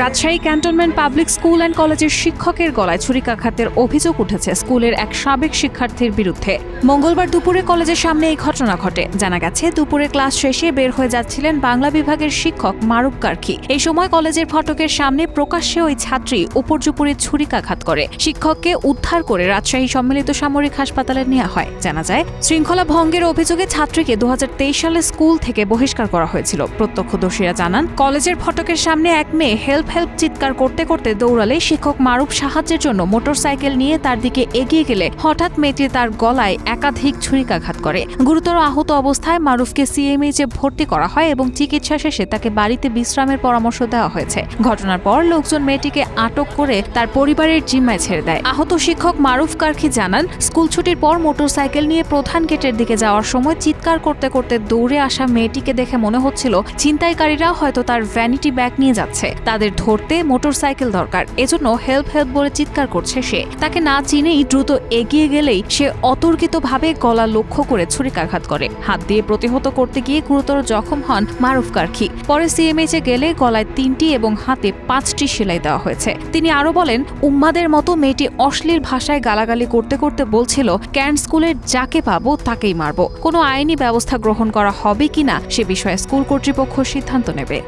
Rajshahi cantonment public school and কলেজের শিক্ষকের গলায় ছুরিকাঘাতের অভিযোগ উঠেছে স্কুলের এক সাবেক শিক্ষার্থীর বিরুদ্ধে। মঙ্গলবার দুপুরে কলেজের সামনে এই ঘটনা ঘটে। জানা গেছে, দুপুরে ক্লাস শেষে বের হয়ে যাচ্ছিলেন বাংলা বিভাগের শিক্ষক মারুফ কার্কি এই সময় কলেজের ফটকের সামনে প্রকাশ্যে ওই ছাত্রী উপর্যুপুরে ছুরিকাঘাত করে। শিক্ষককে উদ্ধার করে রাজশাহী সম্মিলিত সামরিক হাসপাতালে নেওয়া হয়। জানা যায়, শৃঙ্খলা ভঙ্গের অভিযোগে ছাত্রীকে দু হাজার তেইশ সালে স্কুল থেকে বহিষ্কার করা হয়েছিল। প্রত্যক্ষদর্শীরা জানান, কলেজের ফটকের সামনে এক মেয়ে হেল্প হেল্প চিৎকার করতে করতে দৌড়ালে শিক্ষক মারুফ সাহায্যের জন্য মোটরসাইকেল নিয়ে তার দিকে এগিয়ে গেলে হঠাৎ মেয়েটি তার গলায় একাধিক ছুরিকাঘাত করে। গুরুতর আহত অবস্থায় মারুফকে সিএমএইচে ভর্তি করা হয় এবং চিকিৎসা শেষে তাকে বাড়িতে বিশ্রামের পরামর্শ দেওয়া হয়েছে। ঘটনার পর লোকজন মেয়েটিকে আটক করে তার পরিবারের জিম্মায় ছেড়ে দেয়। আহত শিক্ষক মারুফ কার্কি জানান, স্কুল ছুটির পর মোটরসাইকেল নিয়ে প্রধান গেটের দিকে যাওয়ার সময় চিৎকার করতে করতে দৌড়ে আসা মেয়েটিকে দেখে মনে হচ্ছিল, ছিনতাইকারীরা হয়তো তার ভ্যানিটি ব্যাগ নিয়ে যাচ্ছে। তাদের ধরতে মোটরসাইকেল দরকার। এজন্য হেল্প হেল্প বলে চিৎকার করছে সে। তাকে না চিনেই দ্রুত এগিয়ে গেলেই সে অতর্কিতভাবে গলা লক্ষ্য করে ছুরিকাঘাত করে। হাত দিয়ে প্রতিহত করতে গিয়ে গুরুতর জখম হন মারুফ কার্কি। পরে সিএমএইচে গেলে গলায় তিনটি এবং হাতে পাঁচটি সেলাই দেওয়া হয়েছে। তিনি আরও বলেন, উম্মাদের মতো মেয়েটি অশ্লীল ভাষায় গালাগালি করতে করতে বলছিল ক্যান্ট স্কুলের যাকে পাবো তাকেই মারবো। কোনো আইনি ব্যবস্থা গ্রহণ করা হবে কিনা, সে বিষয়ে স্কুল কর্তৃপক্ষ সিদ্ধান্ত নেবে